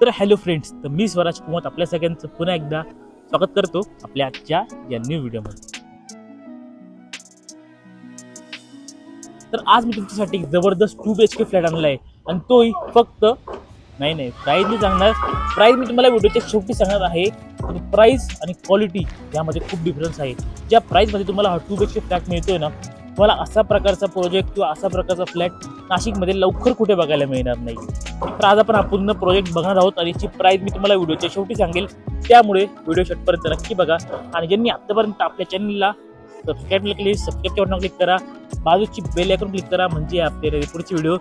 तर hello friends तर मी स्वराज कुमार आपल्या सगळ्यांचं पुन्हा एकदा स्वागत करतो आपल्या आजच्या या न्यू व्हिडिओमध्ये तर आज मी तुमच्यासाठी जबरदस्त two B H K flat आणला आहे आणि तोही फक्त नाही नाही प्राईज मी सांगणार. प्राईज मी तुम्हाला व्हिडिओच्या शेवटी सांगणार आहे प्राईस आणि क्वालिटी यामध्ये खूप डिफरन्स आहे. ज्या प्राईजमध्ये तुम्हाला हा two B H K flat मिळतोय ना तुम्हाला असा प्रकारचा प्रोजेक्ट किंवा असा प्रकारचा फ्लॅट नाशिकमध्ये लवकर कुठे बघायला मिळणार नाही. तर आज आपण हा पूर्ण प्रोजेक्ट बघणार आहोत आणि याची प्राईज मी तुम्हाला व्हिडिओच्या शेवटी सांगेल. त्यामुळे व्हिडिओ शेवटपर्यंत नक्की बघा. आणि ज्यांनी आत्तापर्यंत आपल्या चॅनलला सबस्क्राईब केली सबस्क्राईबच्या बटन क्लिक करा. बाजूची बेल आयकॉन क्लिक करा म्हणजे आपले पुढचे व्हिडिओ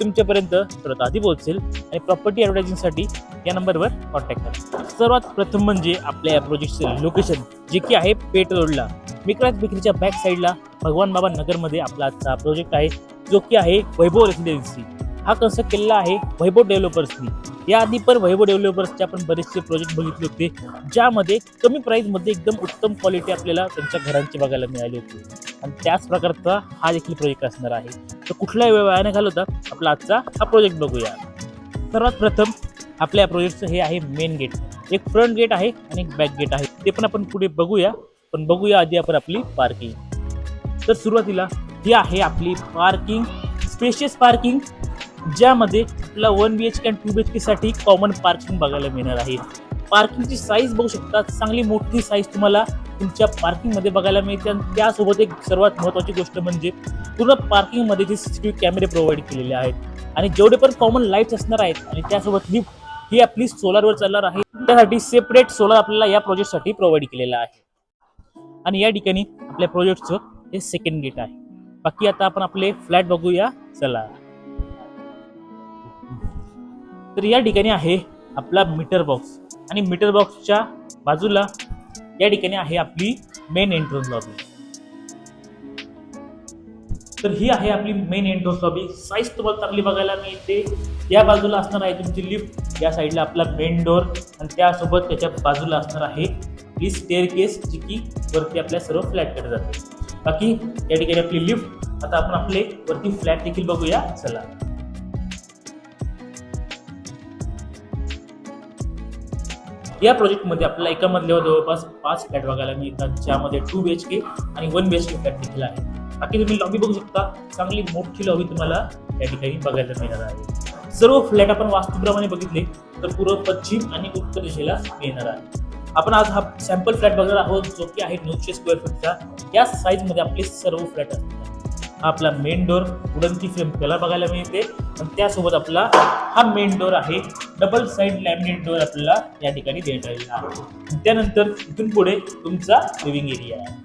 तुमच्यापर्यंत सर्वात आधी पोहोचेल. आणि प्रॉपर्टी ॲडव्हर्टायझिंगसाठी या नंबरवर कॉन्टॅक्ट करा. सर्वात प्रथम म्हणजे आपल्या या प्रोजेक्टचं लोकेशन जे की आहे पेट रोडला. विक्रांत विक्रीच्या बॅक साईडला भगवान बाबा नगरमध्ये आपला आजचा प्रोजेक्ट आहे जो की आहे वैभव रेसिडेन्सी हा कन्स्ट्रक्ट केलेला आहे वैभव डेव्हलपर्सनी याआधी पण वैभव डेव्हलपर्सचे आपण बरेचसे प्रोजेक्ट बघितले होते ज्यामध्ये कमी प्राईजमध्ये एकदम उत्तम क्वालिटी आपल्याला त्यांच्या घरांची बघायला मिळाली होती. आणि त्याच प्रकारचा हा देखील प्रोजेक्ट असणार आहे. तर कुठलाही वेळ वायाने घालवता आपला आजचा हा प्रोजेक्ट बघूया. सर्वात प्रथम आपल्या प्रोजेक्टचं हे आहे मेन गेट एक फ्रंट गेट आहे आणि एक बॅक गेट आहे. ते पण आपण पुढे बघूया. पण बघूया आधी आपण आपली पार्किंग तर सुरुवातीला ही आहे आपली पार्किंग स्पेशियस पार्किंग ज्यामध्ये आपला वन बी एच के आणि टू बी एच केसाठी कॉमन पार्किंग बघायला मिळणार आहे. पार्किंगची साईज बघू शकता. चांगली मोठी साईज तुम्हाला तुमच्या पार्किंगमध्ये बघायला मिळते. आणि त्यासोबत एक सर्वात महत्त्वाची गोष्ट म्हणजे पूर्ण पार्किंगमध्ये जे सी सी टी व्ही कॅमेरे प्रोव्हाइड केलेले आहेत. आणि जेवढे पण कॉमन लाईट्स असणार आहेत आणि त्यासोबत लिफ्ट ही आपली सोलारवर चालणार आहे. त्यासाठी सेपरेट सोलार आपल्याला या प्रोजेक्टसाठी प्रोव्हाइड केलेला आहे. आणि या ठिकाणी आपल्या प्रोजेक्टचं हे सेकंड गेट आहे. बाकी आता आपण आपले फ्लॅट बघूया. चला. तर या ठिकाणी आहे आपला मीटर बॉक्स आणि मीटर बॉक्सच्या बाजूला या ठिकाणी आहे आपली मेन एंट्रन्स लॉबी तर ही आहे आपली मेन एंट्रन्स लॉबी साईज तुम्हाला चांगली बघायला मिळते. या बाजूला असणार आहे तुमची लिफ्ट या साईडला आपला मेन डोर आणि त्यासोबत त्याच्या बाजूला असणार आहे ही स्टेअर केस जी की वरती आपल्या सर्व फ्लॅटकडे जाते. बाकी या ठिकाणी आपली लिफ्ट आता आपण आपले वरती फ्लॅट देखील बघूया. चला. या प्रोजेक्टमध्ये आपल्याला एका मधल्यावर जवळपास पाच फ्लॅट बघायला मिळतात ज्यामध्ये टू बी एच के आणि one B H K flat देखील आहे बाकी तुम्ही लॉबी बघू शकता चांगली मोठी लॉबी तुम्हाला या ठिकाणी बघायला मिळणार आहे. सर्व फ्लॅट आपण वास्तूप्रमाणे बघितले तर पूर्व पश्चिम आणि उत्तर दिशेला मिळणार आहे. आपण आज हा सॅम्पल फ्लॅट बघणार आहोत जो की आहे नऊशे स्क्वेअर फूटचा या साईजमध्ये आपले सर्व फ्लॅट असतात. हा आपला मेन डोर उडंती फ्रेम त्याला बघायला मिळते. आणि त्यासोबत आपला हा मेन डोर आहे डबल साईड लॅमिनेट डोर आपल्याला या ठिकाणी देण्यात आलेला आहे. त्यानंतर इथून पुढे तुमचा लिव्हिंग एरिया आहे.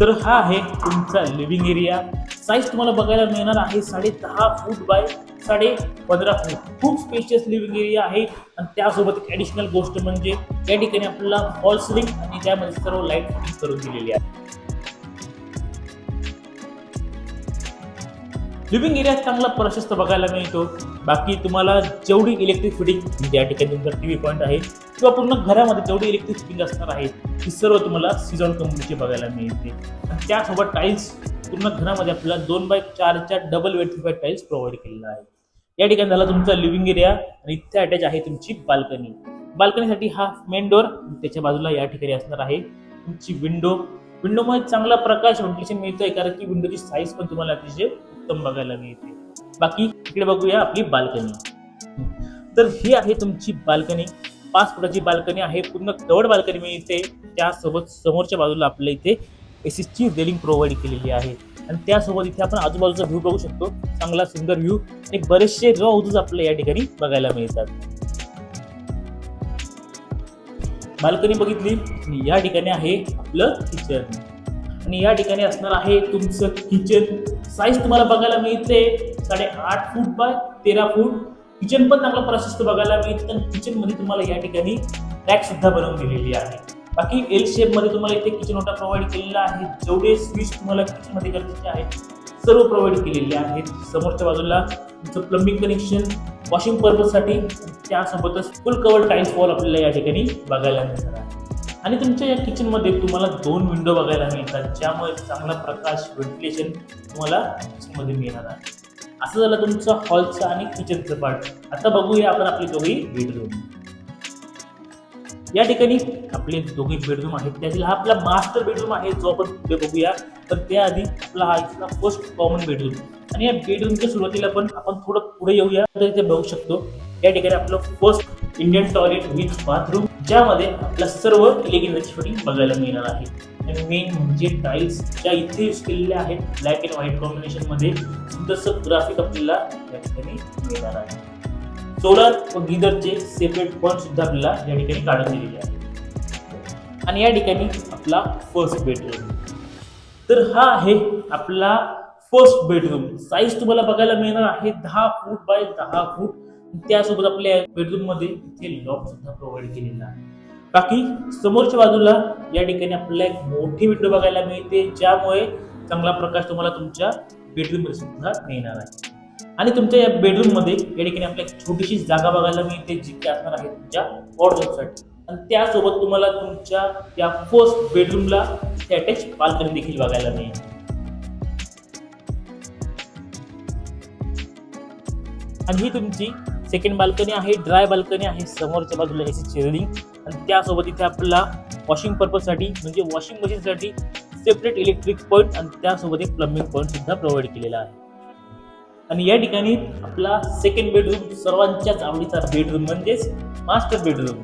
तर हा आहे तुमचा लिव्हिंग एरिया साईज तुम्हाला बघायला मिळणार आहे साडे दहा फूट बाय साडे पंधरा फूट खूप स्पेशियस लिव्हिंग एरिया आहे. आणि त्यासोबत एक ॲडिशनल गोष्ट म्हणजे या ठिकाणी आपल्याला हॉल सिलिंग आणि त्यामध्ये सर्व लाइट फिटिंग करून दिलेली आहे. लिव्हिंग एरियात चांगला प्रशस्त बघायला मिळतो. बाकी तुम्हाला जेवढी इलेक्ट्रिक फिटिंग म्हणजे या ठिकाणी तुमचा टी व्ही पॉईंट आहे किंवा पूर्ण घरामध्ये जेवढी इलेक्ट्रिक फिटिंग असणार आहे ती सर्व तुम्हाला सीझन कंपनीची बघायला मिळते. आणि त्यासोबत टाईल्स पूर्ण घरामध्ये आपल्याला दोन बाय चारच्या डबल वेटिफाईड टाईल्स प्रोव्हाइड केलेला आहे. या ठिकाणी झाला तुमचा लिव्हिंग एरिया आणि इथे अटॅच आहे तुमची बाल्कनी बाल्कनीसाठी हा मेन डोर त्याच्या बाजूला या ठिकाणी असणार आहे. तुमची विंडो विंडोमध्ये चांगला प्रकाश व्हेंटिलेशन मिळतोय कारण की विंडोची साईज पण तुम्हाला अतिशय उत्तम बघायला मिळते. बाकी इकडे बघूया आपली बाल्कनी तर ही आहे तुमची बाल्कनी पाच फुटाची बाल्कनी आहे. पूर्ण कवड बाल्कनी मिळते. त्यासोबत समोरच्या बाजूला आपल्या इथे एसीची रेलिंग प्रोव्हाइड केलेली आहे. आणि त्यासोबत इथे आपण आजूबाजूचा व्ह्यू बघू शकतो. चांगला सुंदर व्ह्यू आणि बरेचसे रॉ हाऊसेस आपल्याला या ठिकाणी बघायला मिळतात. बाल्कनी बघितली. आणि या ठिकाणी आहे आपलं किचन आणि या ठिकाणी असणार आहे तुमचं किचन साईज तुम्हाला बघायला मिळते. साडेआठ फूट बाय तेरा फूट किचन पण चांगलं प्रशस्त बघायला मिळतं. आणि किचनमध्ये तुम्हाला या ठिकाणी रॅक सुद्धा बनवून दिलेली आहे. बाकी एल शेपमध्ये तुम्हाला इथे किचन ओटा प्रोव्हाइड केलेला आहे जेवढे स्विच तुम्हाला किचनमध्ये गरजेचे आहेत सर्व प्रोव्हाइड केलेले आहेत. समोरच्या बाजूला तुमचं प्लंबिंग कनेक्शन वॉशिंग पर्पजसाठी त्यासोबतच फुल कवर टाईल्स वॉल आपल्याला या ठिकाणी बघायला मिळणार आहे. आणि तुमच्या या किचनमध्ये तुम्हाला दोन विंडो बघायला मिळतात ज्यामुळे चांगला प्रकाश व्हेंटिलेशन तुम्हाला किचनमध्ये मिळणार आहे. असं झालं तुमचं हॉलचं आणि किचनचं पार्ट आता बघूया आपण आपली दोघी बेडरूम या ठिकाणी आपले दोघे बेडरूम आहेत. त्यातील हा आपला मास्टर बेडरूम आहे जो आपण पुढे बघूया. तर त्याआधी आपला हा इथला फर्स्ट कॉमन बेडरूम आणि या बेडरूमच्या सुरुवातीला पण आपण थोडं पुढे येऊया. तर इथे बघू शकतो या ठिकाणी आपलं first Indian toilet with bathroom ज्यामध्ये आपल्या सर्व इलेक्ट्रिक फिटिंग बघायला मिळणार आहे. आणि मेन म्हणजे टाईल्स ज्या इथे यूज केलेल्या आहेत ब्लॅक अँड व्हाईट कॉम्बिनेशनमध्ये सुंदरसं ग्राफिक आपल्याला या ठिकाणी मिळणार आहे. सोलर व गीजरचे सेपरेट पॉईंट सुद्धा आपल्याला या ठिकाणी काढून दिलेले आहे आणि या ठिकाणी आपला फर्स्ट बेडरूम तर हा आहे आपला फर्स्ट बेडरूम साईज तुम्हाला बघायला मिळणार आहे दहा फूट बाय दहा फूट त्यासोबत आपल्या बेडरूममध्ये इथे लॉक सुद्धा प्रोव्हाइड केलेला आहे. बाकी समोरच्या बाजूला या ठिकाणी आपल्याला एक मोठी विंडो बघायला मिळते ज्यामुळे चांगला प्रकाश तुम्हाला तुमच्या बेडरूममध्ये सुद्धा मिळणार आहे. आणि तुमच्या या बेडरूममध्ये या ठिकाणी छोटीशी जागा बघायला मिळते जी की असणार आहे तुमच्या वॉर्डरूमसाठी आणि त्यासोबत तुम्हाला तुमच्या या फर्स्ट बेडरूमला अटॅच बाल्कनी देखील बघायला मिळेल. आणि ही तुमची सेकंड बाल्कनी आहे ड्राय बाल्कनी आहे समोरच्या बाजूला एसी चेअरिंग आणि त्यासोबत इथे आपला वॉशिंग पर्पजसाठी म्हणजे वॉशिंग मशीनसाठी सेपरेट इलेक्ट्रिक पॉईंट आणि त्यासोबत एक प्लम्बिंग पॉईंट सुद्धा प्रोव्हाइड केलेला आहे. आणि या ठिकाणी आपला सेकंड बेडरूम सर्वांच्याच आवडीचा बेडरूम म्हणजेच मास्टर बेडरूम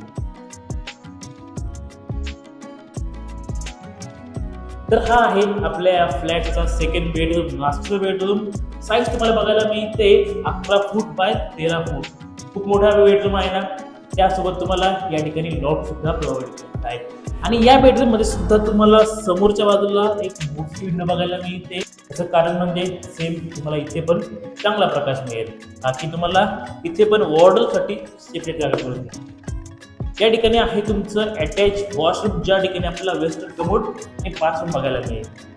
तर हा आहे आपल्या या फ्लॅटचा second bedroom master bedroom size तुम्हाला बघायला मिळते अकरा फूट बाय तेरा फूट खूप मोठा बेडरूम आहे ना. त्यासोबत तुम्हाला या ठिकाणी लॉट सुद्धा प्रोव्हाइड करत आहे आणि या बेडरूममध्ये सुद्धा तुम्हाला समोरच्या बाजूला एक मोठी विंडो बघायला मिळते. त्याचं कारण म्हणजे सेम तुम्हाला इथे पण चांगला प्रकाश मिळेल. बाकी तुम्हाला इथे पण वॉर्डरसाठी सेपरेट जागा करून या ठिकाणी आहे तुमचं अटॅच वॉशरूम ज्या ठिकाणी आपल्याला वेस्टर्न कमोड आणि बाथरूम बघायला मिळेल.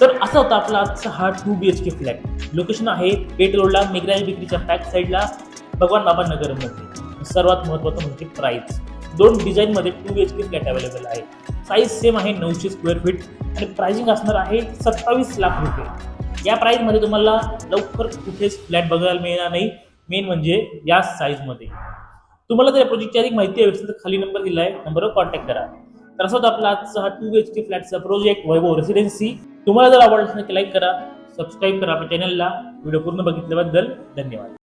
तर असा होता आपला आजचा हा two B H K flat location आहे पेट रोडला मेघराज बेकरीच्या बॅक साईडला भगवान बाबा नगरमध्ये. सर्वात महत्त्वाचं म्हणजे प्राईस दोन डिझाईनमध्ये two B H K flat available आहे. साईज सेम आहे नऊशे स्क्वेअर फीट आणि प्राइसिंग असणार आहे सत्तावीस लाख रुपये. या प्राईजमध्ये तुम्हाला लवकर कुठेच फ्लॅट बघायला मिळणार नाही. मेन म्हणजे या साईजमध्ये तुम्हाला जर या प्रोजेक्टची अधिक माहिती हवी असेल तर खाली नंबर दिला आहे नंबरवर कॉन्टॅक्ट करा. तर असं होतं आपला आजचा हा टू एच के फ्लॅटचा प्रोजेक्ट वैभव रेसिडेन्सी तुम्हाला जर आवडलं असेल तर लाईक करा. सबस्क्राईब करा आपल्या चॅनलला व्हिडिओ पूर्ण बघितल्याबद्दल धन्यवाद.